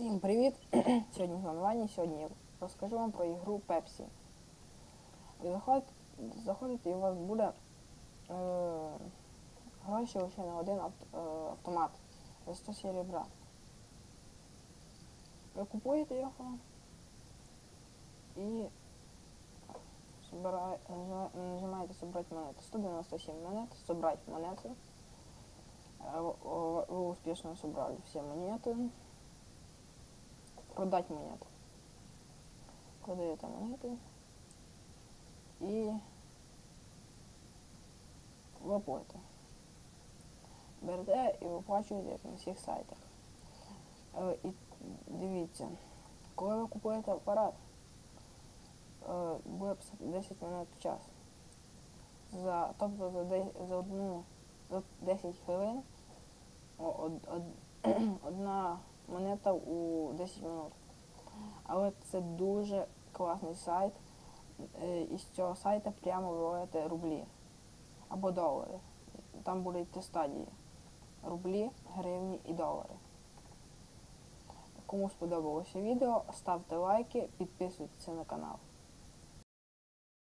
Всім привіт! Сьогодні вами Ваня. Сьогодні я розкажу вам про ігру Pepsi. Заходите, заходите і у вас буде е, гроші лише на один е, автомат за 100 серебра. Ви купуєте його і собирає, нажимаєте- собрати монети. 197 монет, собрати монети. Е, в- Вы успешно собрали все монеты. Продать монеты. Продаєте монети. І виплати. Берете і виплачуєте як на всіх сайтах. І дивіться, коли ви купуєте апарат, е, буде писати 10 монет в час. За, тобто за, де- за одну за 10 хвилин од- одна монета у 10 минут. Але це дуже класний сайт. Е, І з цього сайту прямо виводите рублі або долари. Там будуть йти стадії. Рублі, гривні і долари. Кому сподобалося відео, ставте лайки, підписуйтесь на канал.